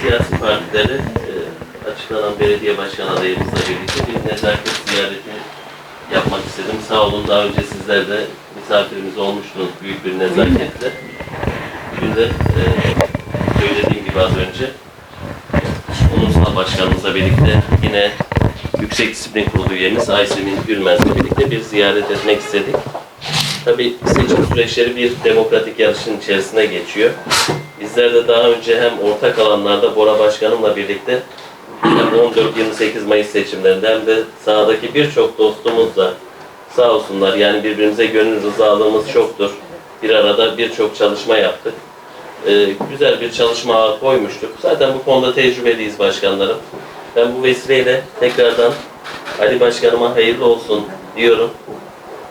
siyasi partileri e, açıklanan belediye başkan adayımızla birlikte bir nezaket ziyareti yapmak istedim. Sağ olun daha önce sizler de misafirimiz olmuştunuz büyük bir nezaketle. Bugün de e, söylediğim gibi az önce Ulusal Başkanımızla birlikte yine Yüksek Disiplin Kurulu üyemiz Aysemin Gülmez'le birlikte bir ziyaret etmek istedik. Tabii seçim süreçleri bir demokratik yarışın içerisine geçiyor. Bizler de daha önce hem ortak alanlarda Bora Başkanımla birlikte hem 14-28 Mayıs seçimlerinde hem de sahadaki birçok dostumuzla sağ olsunlar yani birbirimize gönül rızalığımız çoktur. Bir arada birçok çalışma yaptık. Ee, güzel bir çalışma koymuştuk. Zaten bu konuda tecrübeliyiz başkanlarım. Ben bu vesileyle tekrardan Ali Başkanıma hayırlı olsun diyorum.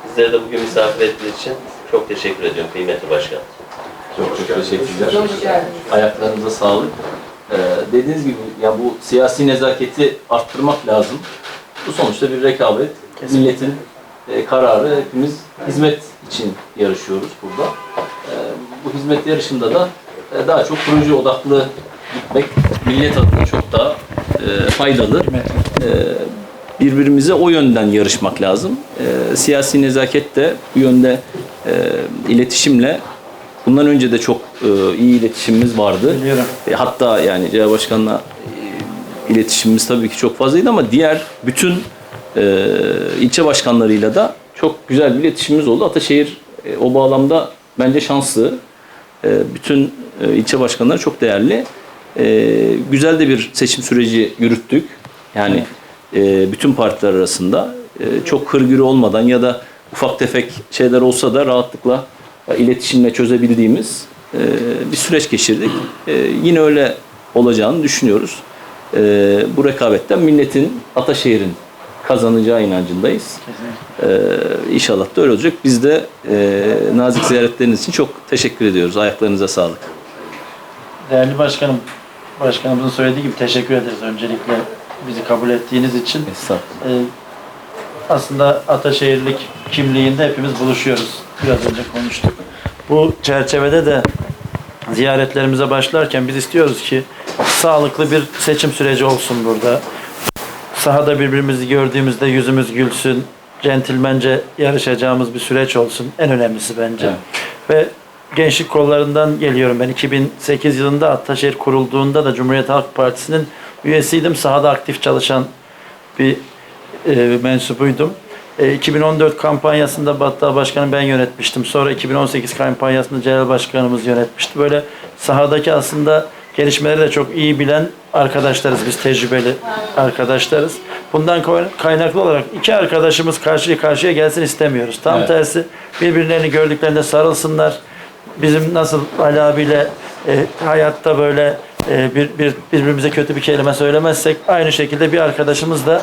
Bizleri de bugün misafir ettiğiniz için çok teşekkür ediyorum kıymetli başkan. Çok çok teşekkürler. Ayaklarınıza sağlık. Ee, dediğiniz gibi ya bu siyasi nezaketi arttırmak lazım. Bu sonuçta bir rekabet. Milletin e, kararı hepimiz hizmet için yarışıyoruz burada. Ee, bu hizmet yarışında da e, daha çok proje odaklı gitmek millet adına çok daha e, faydalı. Ee, birbirimize o yönden yarışmak lazım. Ee, siyasi nezaket de bu yönde e, iletişimle bundan önce de çok e, iyi iletişimimiz vardı. Biliyorum. E, hatta yani Cevap Başkan'la e, iletişimimiz tabii ki çok fazlaydı ama diğer bütün e, ilçe başkanlarıyla da çok güzel bir iletişimimiz oldu. Ataşehir e, o bağlamda bence şanslı. E, bütün e, ilçe başkanları çok değerli. E, güzel de bir seçim süreci yürüttük. Yani e, bütün partiler arasında e, çok hırgür olmadan ya da ufak tefek şeyler olsa da rahatlıkla iletişimle çözebildiğimiz e, bir süreç geçirdik. E, yine öyle olacağını düşünüyoruz. E, bu rekabetten milletin, Ataşehir'in kazanacağı inancındayız. E, inşallah da öyle olacak. Biz de e, nazik ziyaretleriniz için çok teşekkür ediyoruz. Ayaklarınıza sağlık. Değerli başkanım, başkanımızın söylediği gibi teşekkür ederiz öncelikle bizi kabul ettiğiniz için. Estağfurullah. Ee, aslında Ataşehirlik kimliğinde hepimiz buluşuyoruz. Biraz önce konuştuk. Bu çerçevede de ziyaretlerimize başlarken biz istiyoruz ki sağlıklı bir seçim süreci olsun burada. Sahada birbirimizi gördüğümüzde yüzümüz gülsün, centilmence yarışacağımız bir süreç olsun. En önemlisi bence. Evet. Ve gençlik kollarından geliyorum ben. 2008 yılında Ataşehir kurulduğunda da Cumhuriyet Halk Partisi'nin üyesiydim. Sahada aktif çalışan bir e, mensubuydum. E, 2014 kampanyasında hatta başkanı ben yönetmiştim. Sonra 2018 kampanyasında Celal Başkanımız yönetmişti. Böyle sahadaki aslında gelişmeleri de çok iyi bilen arkadaşlarız. Biz tecrübeli arkadaşlarız. Bundan kaynaklı olarak iki arkadaşımız karşı karşıya gelsin istemiyoruz. Tam Evet. tersi birbirlerini gördüklerinde sarılsınlar. Bizim nasıl Ali abiyle e, hayatta böyle e, bir, bir birbirimize kötü bir kelime söylemezsek aynı şekilde bir arkadaşımız da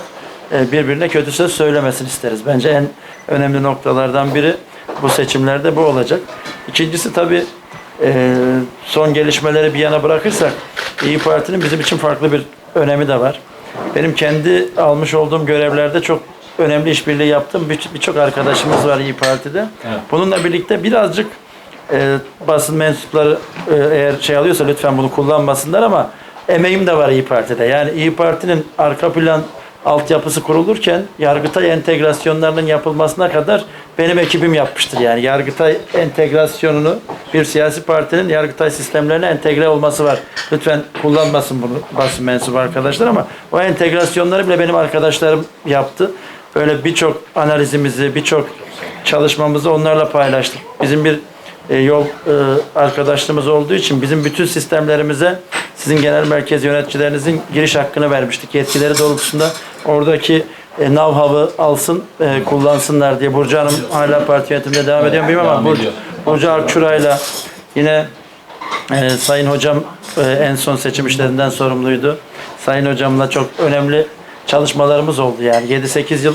birbirine kötü söz söylemesin isteriz. Bence en önemli noktalardan biri bu seçimlerde bu olacak. İkincisi tabii e, son gelişmeleri bir yana bırakırsak İyi Parti'nin bizim için farklı bir önemi de var. Benim kendi almış olduğum görevlerde çok önemli işbirliği yaptığım bir- birçok arkadaşımız var İyi Parti'de. Evet. Bununla birlikte birazcık e, basın mensupları e, eğer şey alıyorsa lütfen bunu kullanmasınlar ama emeğim de var İyi Parti'de. Yani İyi Parti'nin arka plan altyapısı kurulurken Yargıtay entegrasyonlarının yapılmasına kadar benim ekibim yapmıştır. Yani Yargıtay entegrasyonunu bir siyasi partinin Yargıtay sistemlerine entegre olması var. Lütfen kullanmasın bunu basın mensubu arkadaşlar ama o entegrasyonları bile benim arkadaşlarım yaptı. Böyle birçok analizimizi, birçok çalışmamızı onlarla paylaştık. Bizim bir e, yol e, arkadaşlığımız olduğu için bizim bütün sistemlerimize sizin genel merkez yöneticilerinizin giriş hakkını vermiştik. Yetkileri doğrultusunda oradaki e, know-how'ı alsın, e, kullansınlar diye. Burcu Hanım hala parti yönetiminde devam ediyor bilmiyorum ama Burcu. Burcu Akçura'yla yine e, Sayın Hocam e, en son seçim işlerinden sorumluydu. Sayın Hocamla çok önemli çalışmalarımız oldu yani. 7-8 yıl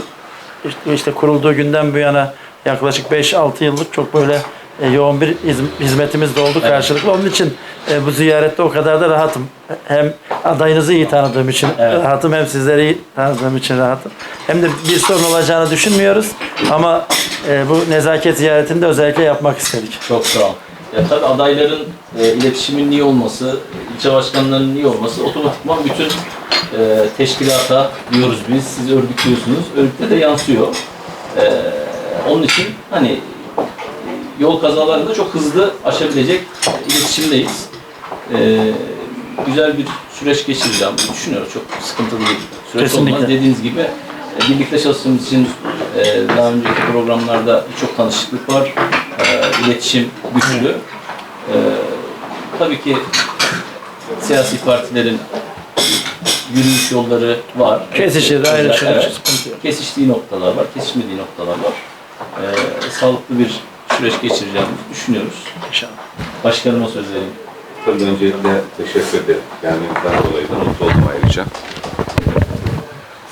işte, işte kurulduğu günden bu yana yaklaşık 5-6 yıllık çok böyle e, yoğun bir hiz- hizmetimiz de oldu karşılıklı. Onun için e, bu ziyarette o kadar da rahatım. Hem adayınızı iyi tanıdığım için Evet. rahatım hem sizleri iyi tanıdığım için rahatım. Hem de bir sorun olacağını düşünmüyoruz ama e, bu nezaket ziyaretini de özellikle yapmak istedik. Çok sağ ol. Ya tabii adayların e, iletişimin iyi olması, ilçe başkanlarının iyi olması otomatikman bütün e, teşkilata diyoruz biz, siz örgütlüyorsunuz, örgütte de yansıyor. E, onun için hani yol kazalarını da çok hızlı aşabilecek iletişimdeyiz. E, güzel bir süreç geçireceğim düşünüyorum. Çok sıkıntılı bir süreç Kesinlikle. olmaz. Dediğiniz gibi e, birlikte çalıştığımız için e, daha önceki programlarda birçok tanışıklık var. E, iletişim güçlü. E, tabii ki siyasi partilerin yürüyüş yolları var. Kesişir, Güzel, ayrı şey, evet. Kesiştiği noktalar var, kesişmediği noktalar var. E, sağlıklı bir süreç geçireceğimizi düşünüyoruz. İnşallah. Başkanıma söz vereyim. Tabii öncelikle teşekkür ederim. Geldiğinizden dolayı da mutlu oldum ayrıca.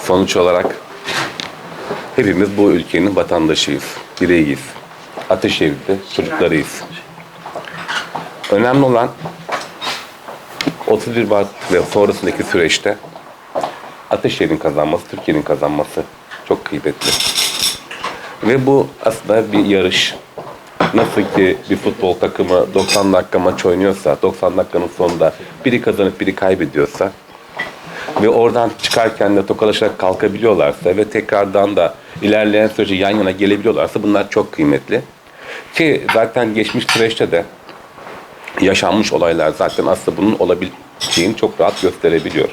Sonuç olarak hepimiz bu ülkenin vatandaşıyız, bireyiz. Ateşehir'de çocuklarıyız. Önemli olan 31 Mart ve sonrasındaki süreçte Ateşehir'in kazanması, Türkiye'nin kazanması çok kıymetli. Ve bu aslında bir yarış. Nasıl ki bir futbol takımı 90 dakika maç oynuyorsa, 90 dakikanın sonunda biri kazanıp biri kaybediyorsa ve oradan çıkarken de tokalaşarak kalkabiliyorlarsa ve tekrardan da ilerleyen sürece yan yana gelebiliyorlarsa bunlar çok kıymetli. Ki zaten geçmiş süreçte de yaşanmış olaylar zaten aslında bunun olabileceğini çok rahat gösterebiliyor.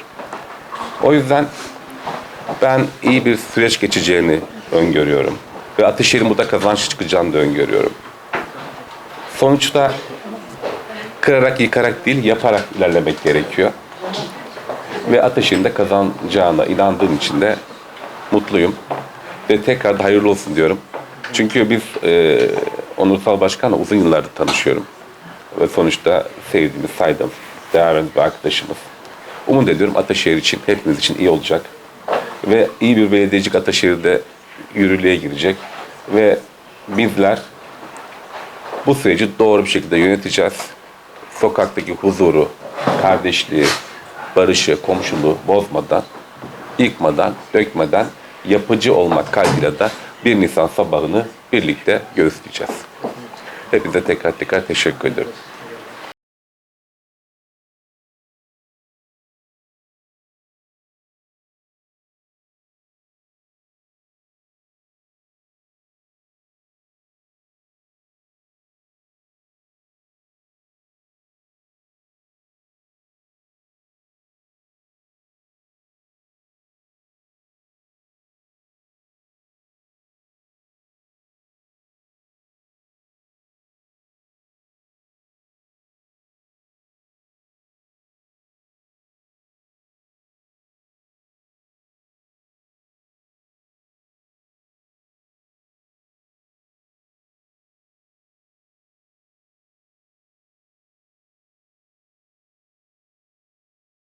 O yüzden ben iyi bir süreç geçeceğini öngörüyorum. Ve Ateşehir'in burada kazanç çıkacağını da öngörüyorum. Sonuçta kırarak yıkarak değil yaparak ilerlemek gerekiyor. Ve Ateşehir'in de kazanacağına inandığım için de mutluyum. Ve tekrar da hayırlı olsun diyorum. Çünkü biz e, Onursal Başkan'la uzun yıllardır tanışıyorum. Ve sonuçta sevdiğimiz, saydığımız, değerli bir arkadaşımız. Umut ediyorum Ataşehir için, hepimiz için iyi olacak. Ve iyi bir belediyecilik Ataşehir'de yürürlüğe girecek. Ve bizler bu süreci doğru bir şekilde yöneteceğiz. Sokaktaki huzuru, kardeşliği, barışı, komşuluğu bozmadan, yıkmadan, dökmeden yapıcı olmak kaydıyla da 1 Nisan sabahını birlikte göğüsleyeceğiz. Hepinize tekrar tekrar teşekkür ediyorum.